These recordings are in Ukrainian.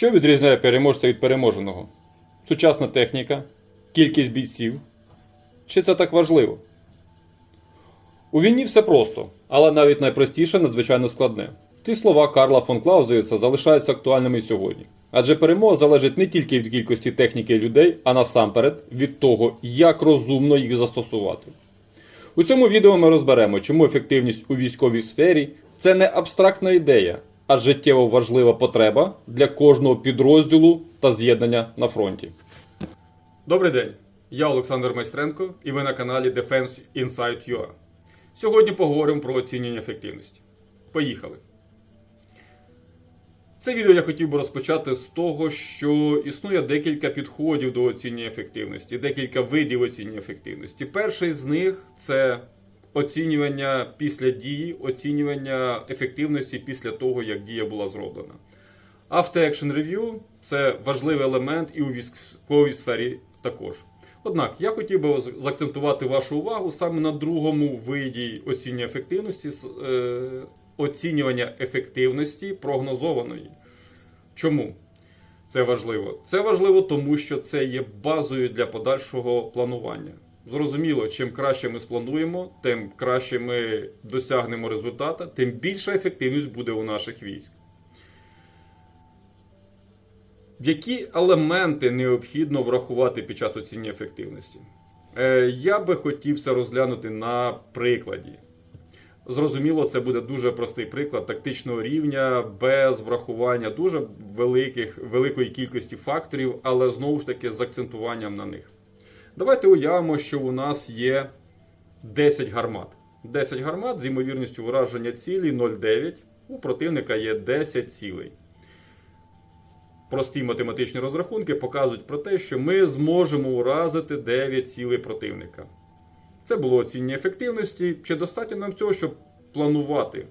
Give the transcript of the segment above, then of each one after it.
Що відрізняє переможця від переможеного? Сучасна техніка, кількість бійців. Чи це так важливо? У війні все просто, але навіть найпростіше надзвичайно складне. Ці слова Карла фон Клаузевіца залишаються актуальними і сьогодні. Адже перемога залежить не тільки від кількості техніки людей, а насамперед від того, як розумно їх застосувати. У цьому відео ми розберемо, чому ефективність у військовій сфері це не абстрактна ідея, а життєво важлива потреба для кожного підрозділу та з'єднання на фронті. Добрий день, я Олександр Майстренко і ви на каналі Defense Insight UA. Сьогодні поговоримо про оцінювання ефективності. Поїхали! Це відео я хотів би розпочати з того, що існує декілька підходів до оцінювання ефективності, декілька видів оцінювання ефективності. Перший з них це оцінювання після дії, оцінювання ефективності після того, як дія була зроблена. After Action Review це важливий елемент і у військовій сфері також. Однак я хотів би заакцентувати вашу увагу саме на другому виді оцінювання ефективності, е, оцінювання ефективності прогнозованої. Чому це важливо? Це важливо, тому що це є базою для подальшого планування. Зрозуміло, чим краще ми сплануємо, тим краще ми досягнемо результата, тим більша ефективність буде у наших військ. Які елементи необхідно врахувати під час оцінювання ефективності? Е, Я би хотів це розглянути на прикладі. Зрозуміло, це буде дуже простий приклад тактичного рівня без врахування дуже великих, великої кількості факторів, але знову ж таки з акцентуванням на них. Давайте уявимо, що у нас є 10 гармат. 10 гармат з ймовірністю враження цілі 0,9. У противника є 10 цілей. Прості математичні розрахунки показують про те, що ми зможемо уразити 9 цілей противника. Це було оцінення ефективності. Чи достатньо нам цього, щоб планувати?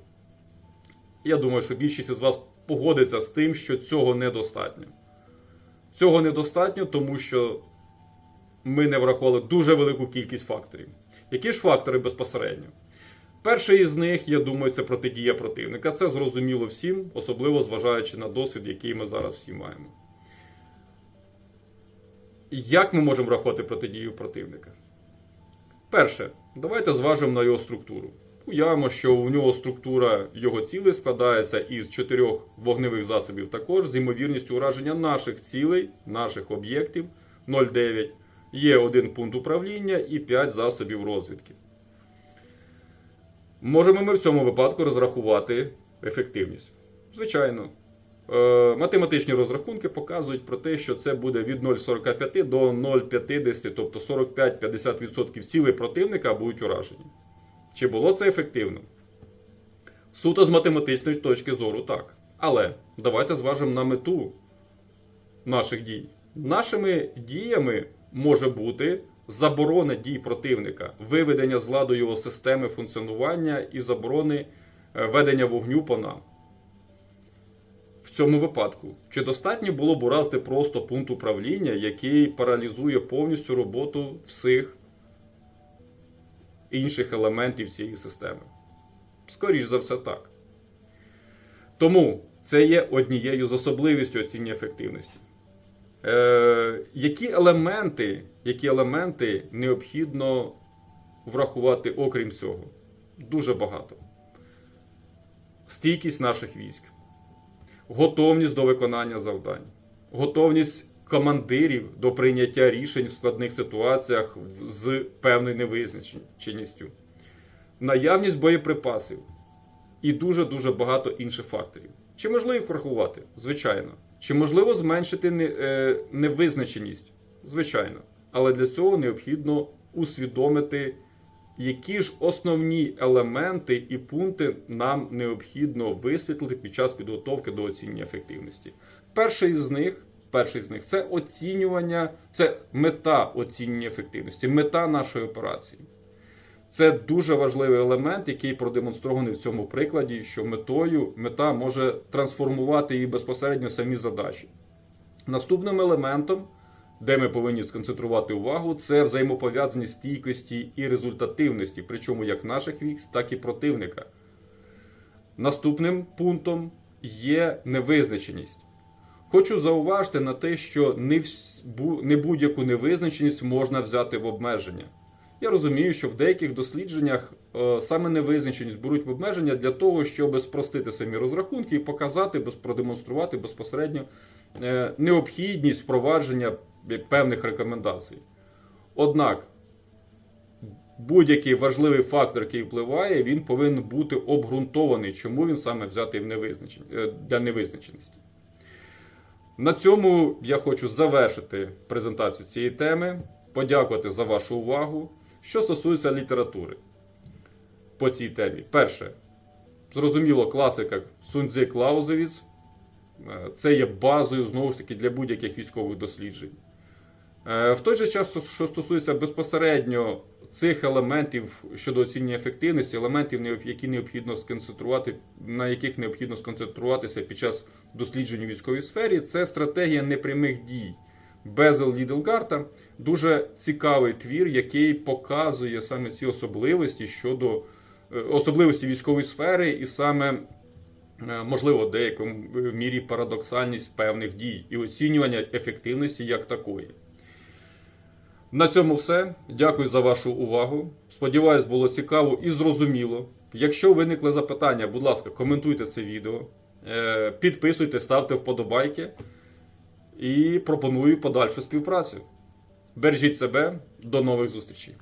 Я думаю, що більшість із вас погодиться з тим, що цього недостатньо. Цього недостатньо, тому що ми не врахували дуже велику кількість факторів. Які ж фактори безпосередньо? Перший із них, я думаю, це протидія противника. Це зрозуміло всім, особливо зважаючи на досвід, який ми зараз всі маємо. Як ми можемо врахувати протидію противника? Перше, давайте зважимо на його структуру. Уявимо, що у нього структура його цілей складається із чотирьох вогневих засобів, також з ймовірністю ураження наших цілей, наших об'єктів 0,9. Є один пункт управління і 5 засобів розвідки. Можемо ми в цьому випадку розрахувати ефективність. Звичайно. Е, математичні розрахунки показують про те, що це буде від 0,45 до 0,50, тобто 45-50% цілей противника будуть уражені. Чи було це ефективно? Суто з математичної точки зору, так. Але давайте зважимо на мету наших дій. Нашими діями може бути заборона дій противника, виведення з ладу його системи функціонування і заборони е, ведення вогню по нам. В цьому випадку, чи достатньо було б уразити просто пункт управління, який паралізує повністю роботу всіх інших елементів цієї системи? Скоріш за все так. Тому це є однією з особливістю оцінювання ефективності. Е, які елементи, які елементи необхідно врахувати, окрім цього? Дуже багато. Стійкість наших військ, готовність до виконання завдань, готовність командирів до прийняття рішень в складних ситуаціях з певною невизначеністю, наявність боєприпасів і дуже-дуже багато інших факторів. Чи можливо їх врахувати? Звичайно. Чи можливо зменшити невизначеність? Звичайно. Але для цього необхідно усвідомити, які ж основні елементи і пункти нам необхідно висвітлити під час підготовки до оцінювання ефективності. Перший з них перший з них це оцінювання, це мета оцінювання ефективності, мета нашої операції. Це дуже важливий елемент, який продемонстрований в цьому прикладі, що метою мета може трансформувати її безпосередньо самі задачі. Наступним елементом, де ми повинні сконцентрувати увагу, це взаємопов'язаність стійкості і результативності, причому як наших військ, так і противника. Наступним пунктом є невизначеність. Хочу зауважити на те, що не будь-яку невизначеність можна взяти в обмеження. Я розумію, що в деяких дослідженнях е, саме невизначеність беруть в обмеження для того, щоб спростити самі розрахунки і показати, продемонструвати безпосередньо е, необхідність впровадження певних рекомендацій. Однак будь-який важливий фактор, який впливає, він повинен бути обґрунтований, чому він саме взятий в невизначен... е, для невизначеності. На цьому я хочу завершити презентацію цієї теми, подякувати за вашу увагу. Що стосується літератури по цій темі. Перше, зрозуміло, класика Суньцзи Клаузевіц. Е, Це є базою знову ж таки для будь-яких військових досліджень. Е, В той же час, що стосується безпосередньо цих елементів щодо оцінювання ефективності, елементів, які необхідно сконцентрувати, на яких необхідно сконцентруватися під час досліджень у військовій сфері, це стратегія непрямих дій. Безел Ліделгарта дуже цікавий твір, який показує саме ці особливості щодо е, особливості військової сфери, і саме е, можливо в деякому мірі парадоксальність певних дій і оцінювання ефективності як такої. На цьому все. Дякую за вашу увагу. Сподіваюсь, було цікаво і зрозуміло. Якщо виникли запитання, будь ласка, коментуйте це відео, е, підписуйте, ставте вподобайки і пропоную подальшу співпрацю. Бережіть себе, до нових зустрічей.